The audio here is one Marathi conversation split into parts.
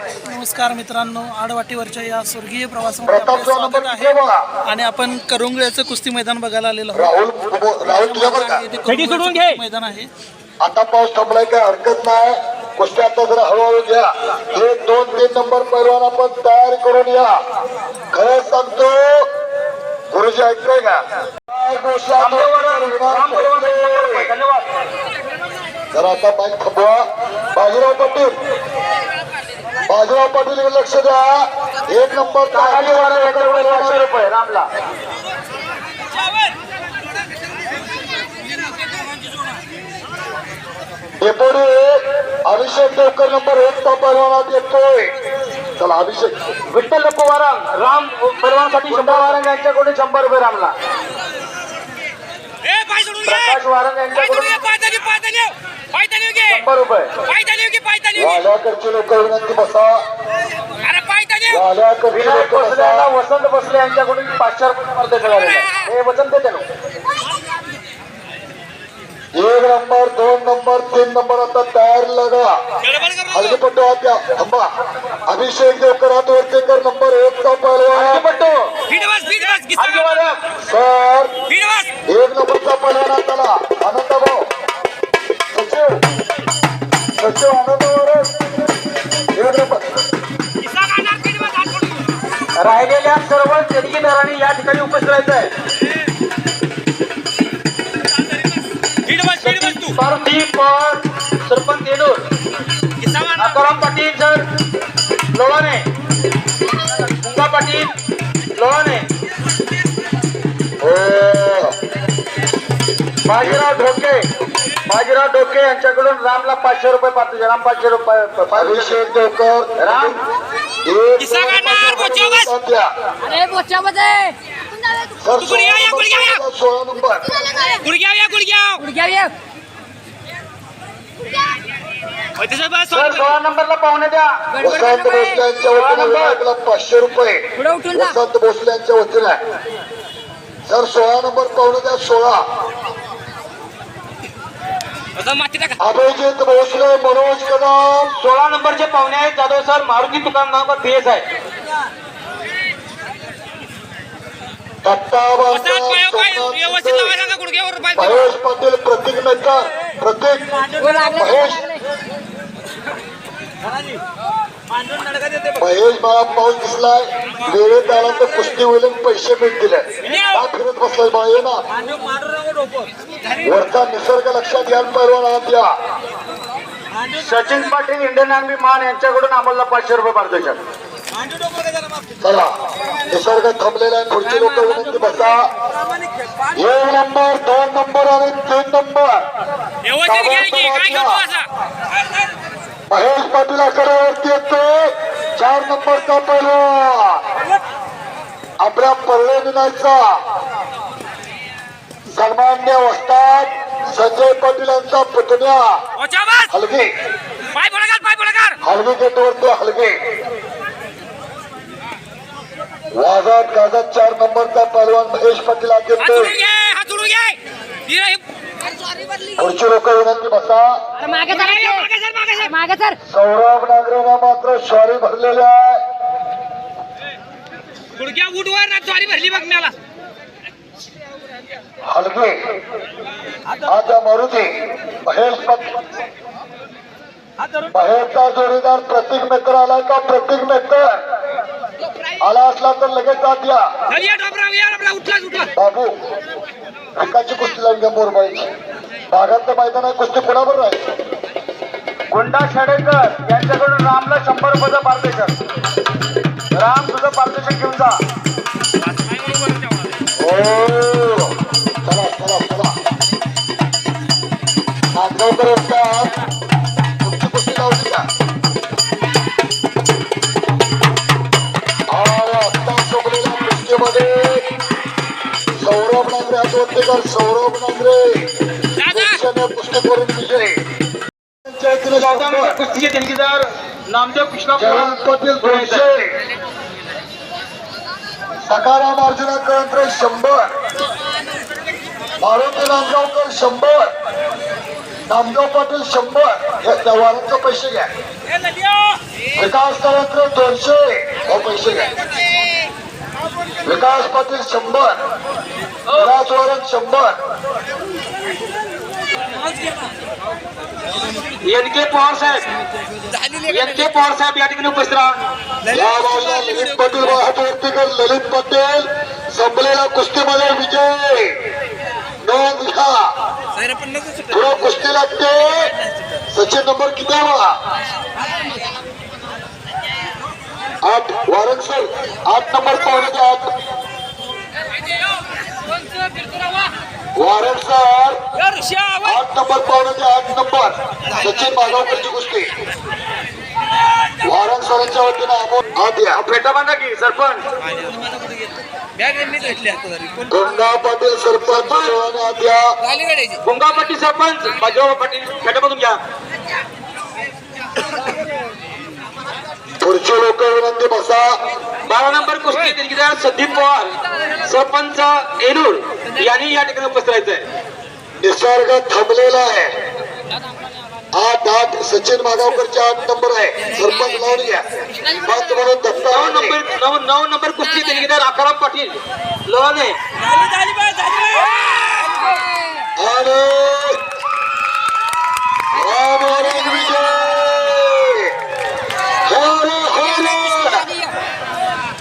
नमस्कार मित्रांनो आडवाटीवरच्या या स्वर्गीय प्रवासामध्ये आपले स्वागत नंबर आहे आणि आपण करंगळ्याचं कुस्ती मैदान बघायला आलेलो आहोत. मैदान आहे. आता पाऊस थांबलाय काय हरकत नाही. कुस्ती आता जरा हळूहळू घ्या. एक दोन तीन नंबर पैलवान आपण तयार करून या. खरं सांगतो गुरुजी ऐकतोय का? जरा आता बाईक थांबवा. बाजीराव पाटील. बाजीराव पाटील लक्ष द्या. एक नंबर रुपये रामला. डेपोडी अभिषेक देवकर नंबर एक पैलवानात येतोय. चला अभिषेक. विठ्ठल वारंग. राम पैलवानसाठी शंभर वारंग यांच्याकडून शंभर रुपये रामला? प्रकाश वारंग यांच्याकडून शंभर रुपये. वाल्याकडचे लोक विनंती बसा. वाल्याकडचे लोक वसंत बसले यांच्याकडून पाचशे रुपये हे वसंत देते एक नंबर दोन नंबर तीन नंबर आता तयार लगा. हलगीपट्टू हात द्या थांबा. अभिषेक देवकर हात वरती कर नंबर एक चा पहिलवान. किस्सा सर. एक नंबरचा पहिलवान हाताला देणगीदारांनी या ठिकाणी उपस्थित राहायचं आहे पवार सरपंच पाटील सर गंगा पाटील लोहाणे बाजीराव ढोके बाजीराव ढोके यांच्याकडून रामला पाचशे रुपये पाठवले. राम पाचशे रुपये अभिषेक देवकर राम बोचा बस अरे गुडघ्या या, गुडघ्या या. या गुडघ्या ये. सर सोळा नंबरला पाहुणे द्या. वसंत भोसले यांच्या वतीने विनायकला पाचशे रुपये. पुढे उठून जा. वसंत भोसले यांच्या वतीने. सर सोळा नंबर पाहुणे द्या सोळा. अभिजित भोसले मनोज कदम. सोळा नंबरचे पाहुणे आहेत. जाधव सर मारुती दुकान पी एस आहे. महेश पाटील प्रतीक मेहता प्रतीक महेश. महेश बाळा पाऊस दिसलाय. वेळेत आला तर कुस्ती होईल आणि पैसे मिळतील का फिरत बसलाय बाळा ये ना. वरचा निसर्ग लक्षात घ्यायला परवाना आहात या. सचिन पाटील इंडियन आर्मी मान यांच्याकडून आम्हाला पाचशे रुपये पारितोषिक चला. निसर्ग थांबलेला आहे. पुढची लोक विनंती बसा. एक नंबर दोन नंबर आणि तीन नंबर. महेश पाटील आकड्यावरती येतो चार नंबरचा पहिला. आपल्या पल्ले विनायचा सन्मान्य वस्ताद संजय पाटील यांचा पुतण्या. हलगे. पाय पुढे घाल हलगे हलगे. वाजात गाजात चार नंबरचा पहिलवान महेश पाटील हिरा हे- पुढची लोक विनंती बसा. मागे सर सौरभ नागरेनं मात्र स्वारी भरलेली आहे. गुडघ्या उठवर ना ज्वारी भरली बघ मला. हलगे. आता मारुती. महेश पाटील महेशचा जोडीदार प्रतीक मेकर आलाय का? प्रतीक मेकर आला असला तर लगेच आत या. बाबू एकाची कुस्ती लावून घ्या मोरबाईची भागातलं मैदान आहे कुस्ती कुणावर राहील? गुंडा शेडेकर यांच्याकडून रामला शंभर रुपयाचं पारितोषिक राम तुझं पारितोषिक घेऊन जा. पाटील दोनशे. सकाराम अर्जुना कळंत्र शंभर. मारुती नांदगावकर शंभर. नामदेव पाटील शंभर. हे त्या वारांचे पैसे घ्या. विकास करायचे दोनशे. हे पैसे घ्या. विकास पाटील शंभर. विलास वारन शंभर. एन के पवार साहेब. एन के पवार साहेब या ठिकाणी उपस्थित राहा ललित पाटील। हात वरती ललित पटेल। संपलेल्या कुस्तीमध्ये विजय। नोंद घ्या पुढे कुस्ती लागते। सचिन नंबर किती बघा आठ वारंग सर। आठ नंबर पाहुणे आठ वारंग सर। आठ नंबर पाहुणे आठ नंबर। सचिन माधवकरची कुस्ती सरांच्या वतीनं की सरपंच? गंगा पाटील सरपंच बाजीराव पाटील फेटा बांधून घ्या. पुढचे लोक विनंती बसा. बारा नंबर कुस्ती दिलगिदार संदीप पवार सरपंच एलूर यांनी या ठिकाणी उपस्थित राहायचंय. निसर्ग थांबलेला आहे. आठ आठ सचिन मागावकरचे आठ नंबर आहे. सरपंच लावून घ्या पाच म्हणून दत्ता नऊ. नंबर नऊ नऊ नंबर कुस्ती दिलगिदार आकाराम पाटील लोहाने आणि राम वारंग विजय. हरे हरे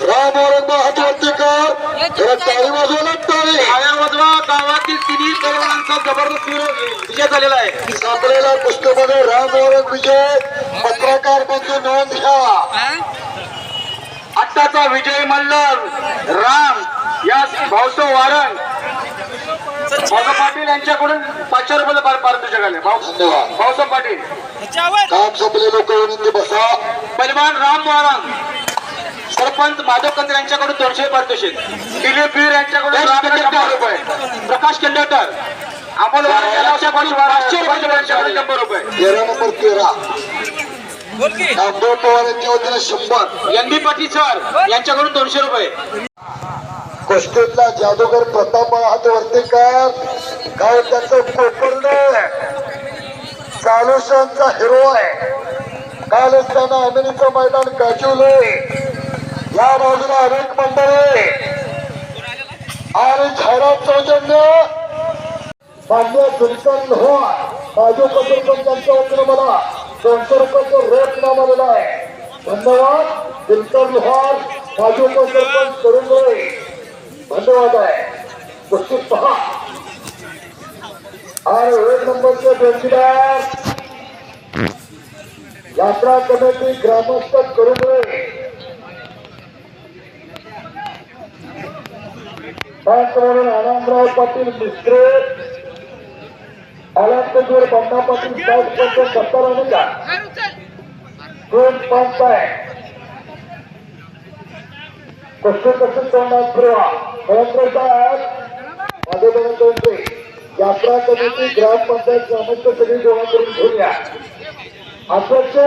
राम वारंग हात वरती कर टाळी वाजवला टाळी आया वाजवा गावातील तिन्ही तरुणांचा जबरदस्त विरोध- विजय झालेला आहे. राम वारंग विजय पत्रकार बंधू नोंद घ्या. आत्ताचा विजय मल्हार राम या भाऊसो वारंग भाऊसाहेब पाटील यांच्याकडून पाचशे रुपये पार पारितोषिक आले भाऊ धन्यवाद. भाऊसाहेब पाटील. काम संपले लोक विनंती बसा. पैलवान राम वारंग सरपंच माधव कंत्र यांच्याकडून दोनशे पारितोषिक. दिलीप वीर यांच्याकडून रुपये. प्रकाश कंडक्टर अमोल पाचशे रुपये. शंभर रुपये. नंबर तेरा. नामदेव पवार यांच्या वतीनं शंभर. एन बी पाटील सर यांच्याकडून दोनशे रुपये. कुस्तीतला जादूगर प्रताप हात वरती कर. काय त्याचं कोकर्ण चालुशांचा हिरो आहे. कालच त्यानं अमेरिचं मैदान गाजवलंय. या बाजूला अनेक मंडळे. आणि जाहिरात सौजन्य मान्य दुलकन हो बाजू कपूर पण त्यांच्या वतीनं मला. दोनशे रुपयाचं रोख नाम आलेला आहे. धन्यवाद. दिलकर लोहार बाजू कपूर पण करून धन्यवाद आहे. गोष्टी पहा. आणि एक नंबरचे जोडीदार यात्रा कमिटी ग्रामस्थ करून पंच म्हणून आनंदराव पाटील मिस्त्रे आलापूर बंडा पाटील साहेब पंच सत्तर आणि का दोन पंच आहे. कसं कसं तोंडात फिरवा. परंतु साहेब माझे म्हणत यात्रा कमिटी ग्रामपंचायत ग्रामस्थ सगळी गोळा करून घेऊया. अध्यक्ष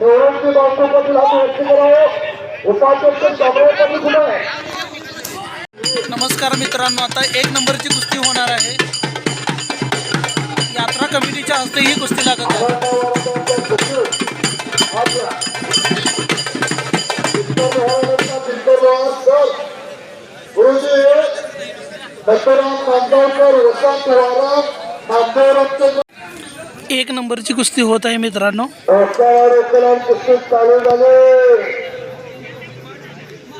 निवडणुकी बापू पाटील हा व्यक्त करावं. उपाध्यक्ष शामराव पाटील कुठं आहे. नमस्कार मित्रांनो, आता एक नंबरची कुस्ती होणार आहे. यात्रा कमिटीच्या हस्ते ही कुस्ती लागत नांदेड एक नंबरची कुस्ती होत आहे मित्रांनो.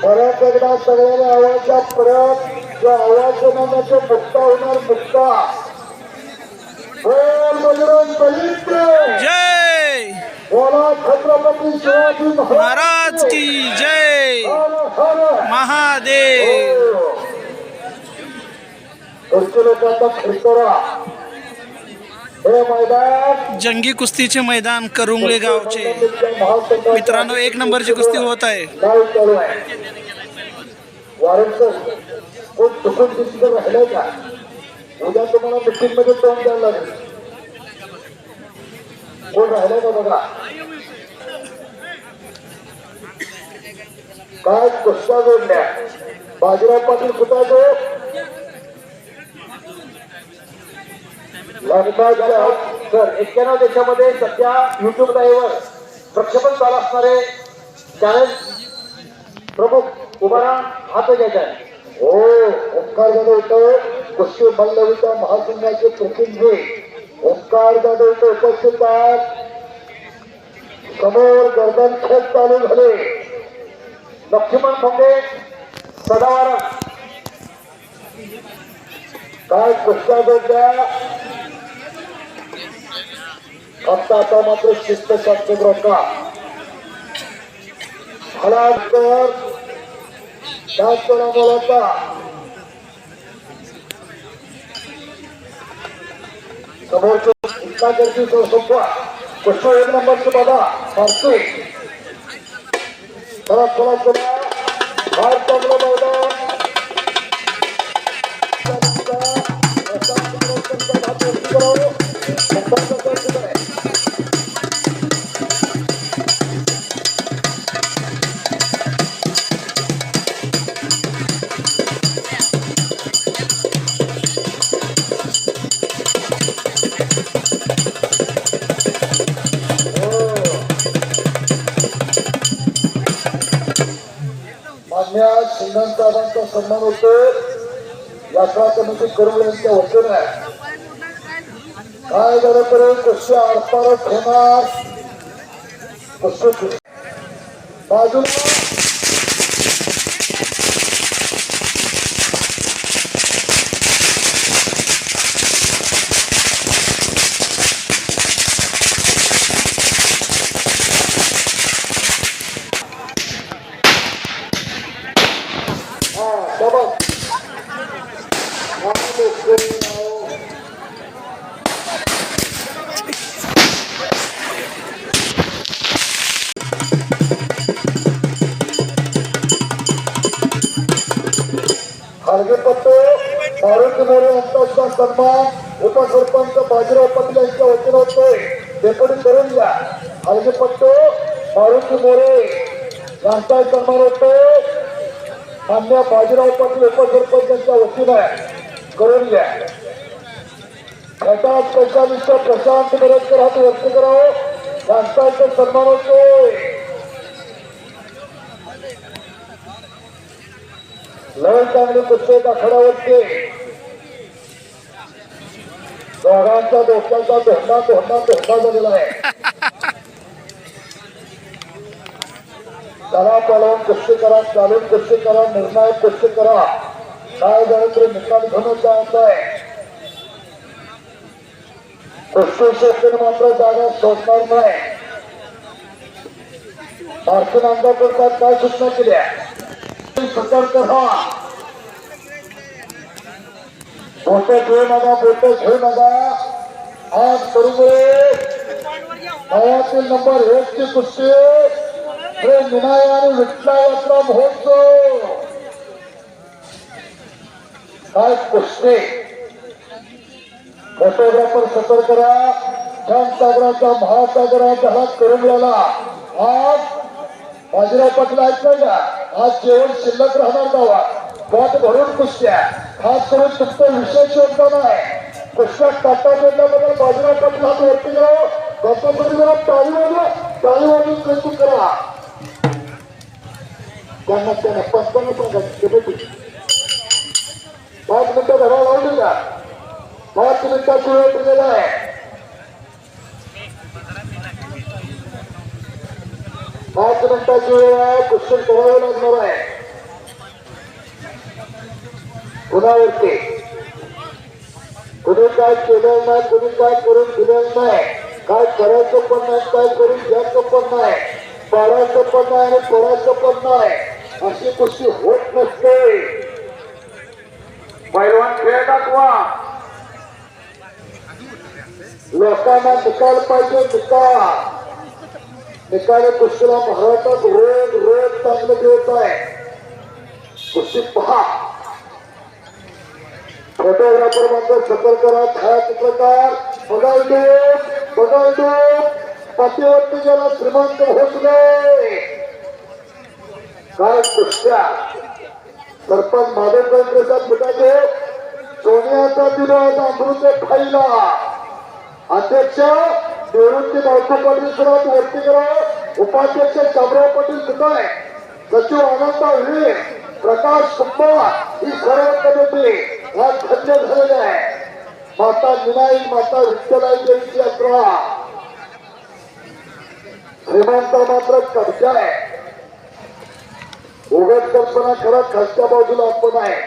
परत एकदा सगळ्यांनी आवाजच्या परत जो आवाज देण्याचं मुक्ता होणार मुक्ता. बजरंग बलिष्ठ जय! बोला छत्रपती शिवाजी महाराज. की जय! महादेव! तुमच्या लोकांचा हे मैदान जंगी कुस्तीचे मैदान करुंगळे गावचे. मित्रांनो एक नंबरची कुस्ती होत आहे. उद्या तुम्हाला तोंड द्यायला लागेल. कोण राहिलंय का बघा? काय कुस्त्या जोडल्या? बाजीराव पाटील कुठं आहे सर एक्क्याण्णव देशामध्ये सध्या युट्यूब लाईव्हवर प्रक्षेपण चालू असणारे चॅनल प्रमुख उभारा हात घ्यायचा आहे हो ओंकार जाधव इथं कुस्ती मल्लविता महासंघाचे प्रतिनिधी ओंकार जाधव इथं उपस्थित आहेत. समोर गर्दन खेळ चालू झाले. लक्ष्मण फंगे सदावारा काय कृष्णा गोद्या आता आता मात्र शिस्त शास्त्र का हलाकर डाक्टर बोलता समोरचं चिंता करते सोपवा कृष्ण एक नंबरचं बघा फारसू चला चला चला सिंगण साहेबांचा सन्मान होतो यात्रा समिती करून यांच्या वतीने. काय झालं तर कुस्ती आरपारच होणार कसं बाजूला खालगेपट्टे मारुती मोरे यांचा सन्मान होतो मान्य बाजीराव पाटील उपसरपंच यांच्या वतीने करून घ्या. याचा पैशानिष्ठ प्रशांत मिरजकर हात व्यक्त करावं. यांचा इथे सन्मान होतोय लय चांगली कुस्ती आखाड्यावरती दोघांचा डोक्याचा धोंडा धोंडा धोंडा झालेला आहे. चला पळवून कुस्ती करा चालून कुस्ती करा निर्णायक कुस्ती करा काय झालं निकाल घेऊन आहे कुस्ती क्षेत्र मात्र जागा सोडणार नाही. भारतीय नांदाकडतात काय सूचना केल्या? सतर्क राहा बोट घेऊ नका, बोट घेऊ नका. आज बरोबर नंबर एक ची कुस्ती हे विनाय आणि विठला यात्रा महोत्सव काय कुस्ती फोटोग्राफर सतर्क राहा सागराचा महासागराचा हात करून गेला आज बाजीराव पाटील ऐकलं का आज जेवण शिल्लक राहणार गावा पोट भरून कुस्त्या खास करून तुमचं विशेष योगदान आहे कुस्त्या टाटा जोडल्याबद्दल बाजीराव पाटील हात वरती करावं गौतम जरा टाळी वाजवा टाळी वाजून कौतुक करा त्यांना त्यांना पंचावन्न पण किती पाच मिनिटं घरा लावून का? पाच मिनिटाची वेळ दिलेला पाच मिनिटाची वेळ आहे कुस्ती करावी लागणार आहे. कुणावरती? कुणी काय केलं नाही कुणी काय करून दिलेलं नाही? काय करायचं पण नाही काय करून घ्यायचं पण नाही? पाडायचं पण नाही आणि पडायचं पण नाही. अशी कुस्ती होत नसते. पैलवान खेळ दाखवा लोकांना निकाल पाहिजे निकाल. निकाले कुस्तीला महाराष्ट्रात रोज रोज चांगलं घेत आहे. कुस्ती पहा. फोटोग्राफर मात्र सतर्क करा छायाचित्रकार बदल बघायलो पाठीवरती गेला श्रीमंत होत नाही. कुस्त्या सरपंच माधवराव प्रसाद मुटाचे सोन्याचा विरोध अमृत फाईला. अध्यक्ष निवृत्ती भाऊ पाटील सुरात वरतीकर उपाध्यक्ष शामराव पाटील सुताय सचिव अनंत हिरे प्रकाश कुंभार ही सर्व कमिटी या खंड झालेले आहे. माता निनाई माता विठ्ठलाई देवीची यात्रा श्रीमंत मात्र कब्जा आहे. उघड कल्पना खरं खालच्या बाजूला आपण आहे.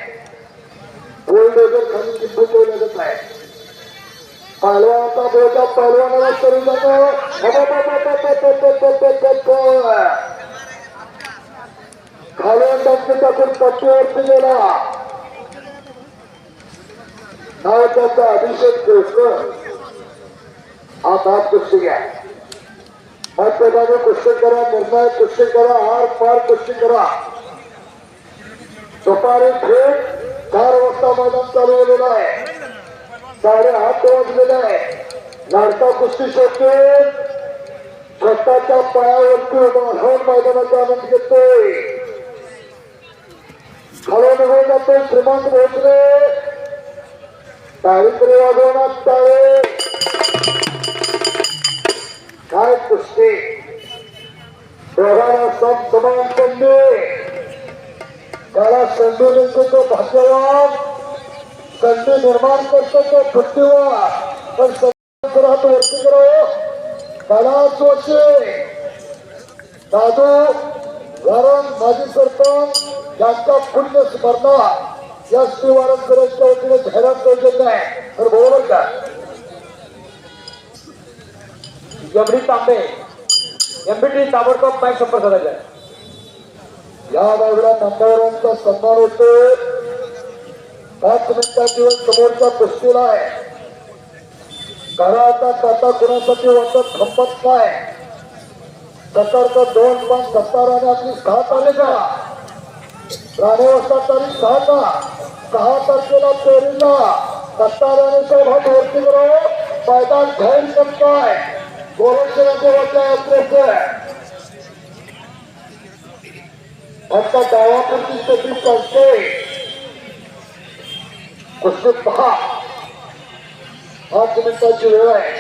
बुलडोजर खाली लिंबू ठेवलं आहे. पालवाचा बोजा पालवानाला तरी खालून डंकी टाकून पट्टीवरती गेला. नाव त्याचा अभिषेक केळकर आता दाब कुस्ती घ्या मतदाने क्वेश्चन करा निर्णय क्वेश्चन करा हार पार क्वेश्चन करा. दुपारी थेट चार वाजता मैदान चालू झालेलं आहे. साडेआठ वाजलेले आहे. लाडका कुस्ती शोधून स्वतःच्या पायावरती उभा राहून मैदानाचा आनंद घेतोय. खाली निघून जातोय श्रीमंत भोसले. दारिद्र्य वाजवण्यात चालेल काय कुस्ती? दोघांना सम समान संधी त्याला संधी मिळतो तो भाग्यवान. संधी निर्माण करतो तो बुद्धिवान. पण संधी राहतो वरती करो हो. त्याला जोशी. दादू वरण माजी सरपंच यांचा पुण्य स्मरणा या श्री वारंकरांच्या वतीने जाहिरात करत आहे तर बरोबर का? एवढी तांबे एमबीटी ताबडतोब पाय संपर्क साधायचा या बाजूला नंबरांचा सन्मान होतो. पाच मिनिटाची वेळ समोरच्या कुस्तीला आहे. घराचा काटा कुणासाठी वाटत खंपत काय सत्तरचा दोन पण सत्ताराने आपली साथ आले का राणेवासा तारीख सहा का सहा तारखेला पेरीला. सत्ताराने सभा वरती करो. मैदान जाहीर करताय गोरक्षला गोरक्षा यात्रेच आता गावाकडची सगळी चालते कुठे पहा पाच मिनिटाची वेळ आहे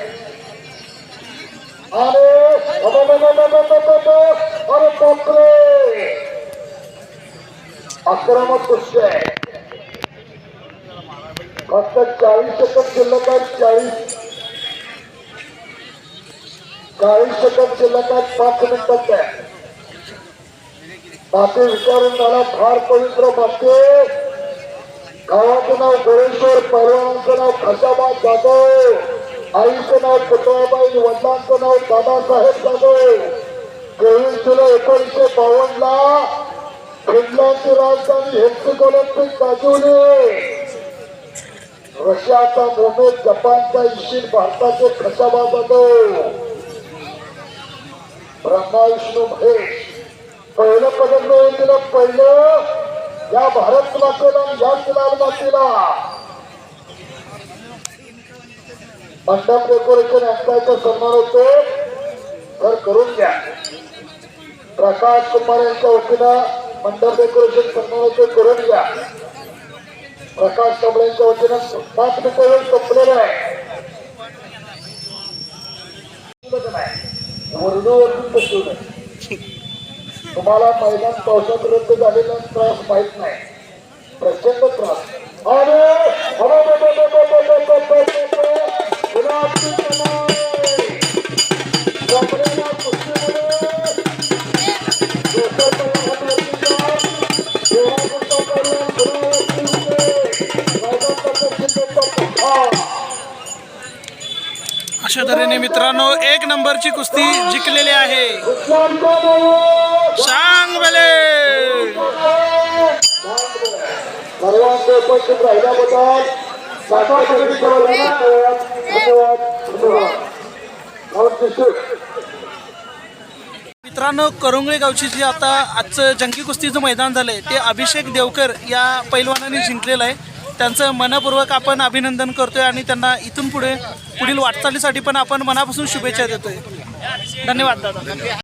अरे अरे बापरे आक्रमक दृश्य आहे फक्त चाळीस सेकंद शिल्लक आहे चाळीस चाळीस सेकंद शिल्लक आहेत पाच मिनिटात आहे. माते विचारून मला फार पवित्र माते गावाचं नाव गोरेश्वर पैलवानांचं नाव खशाबाद जाधव. आईचं नाव पुतळाबाई वडिलांचं नाव दादासाहेब जाधव. तेवीस जुलै एकोणीसशे बावन्न ला फिनलँडची राजधानी हेल्सिंक ऑलिम्पिक गाजवली. रशियाचा मोमेद जपानचा इशिन भारताचे खशाबाद जाधव. ब्रह्मा विष्णू महेश पहिलं पदक मिळवून दिलं पहिलं या भारत मातेला या लाल मातेला मंडप डेकोरेशन यांचा सन्मान होतो. तर करून घ्या. प्रकाश कुमार यांच्या वतीनं मंडप डेकोरेशन सन्मान होतो करून घ्या. प्रकाश कमळे यांच्या वतीनं पाच मिनिटं संपलेलं आहे. वर्णवरून बसवलं तुम्हाला पहिल्याच पावसापर्यंत झालेला त्रास माहीत नाही प्रचंड त्रास आणि अशा तऱ्हेने मित्रांनो एक नंबरची कुस्ती जिंकलेली आहे. सांग बले मित्रांनो करुंगळे गावची जी आता आजचं जंगी कुस्तीचं मैदान झालंय ते अभिषेक देवकर या पैलवानाने जिंकलेलं आहे. त्यांचं मनपूर्वक आपण अभिनंदन करतोय आणि त्यांना इथून पुढे पुढील वाटचालीसाठी पण आपण मनापासून शुभेच्छा देतोय. धन्यवाद दादा.